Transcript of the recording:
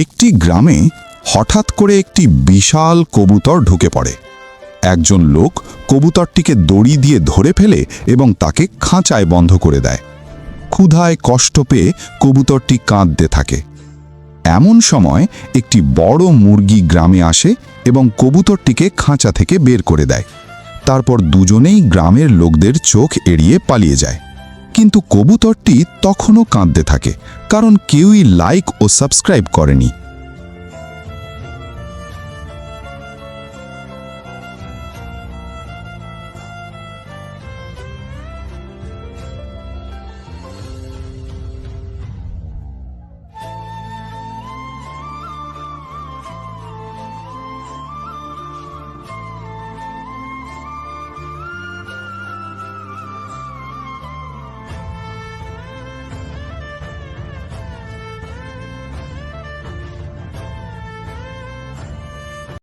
একটি গ্রামে হঠাৎ করে একটি বিশাল কবুতর ঢুকে পড়ে। একজন লোক কবুতরটিকে দড়ি দিয়ে ধরে ফেলে এবং তাকে খাঁচায় বন্ধ করে দেয়। ক্ষুধায় কষ্ট পেয়ে কবুতরটি কাঁদতে থাকে। এমন সময় একটি বড় মুরগি গ্রামে আসে এবং কবুতরটিকে খাঁচা থেকে বের করে দেয়। তারপর দুজনেই গ্রামের লোকদের চোখ এড়িয়ে পালিয়ে যায়। কিন্তু কবুতরটি তখনও কাঁদতে থাকে কারণ কেউই লাইক ও সাবস্ক্রাইব করেনি।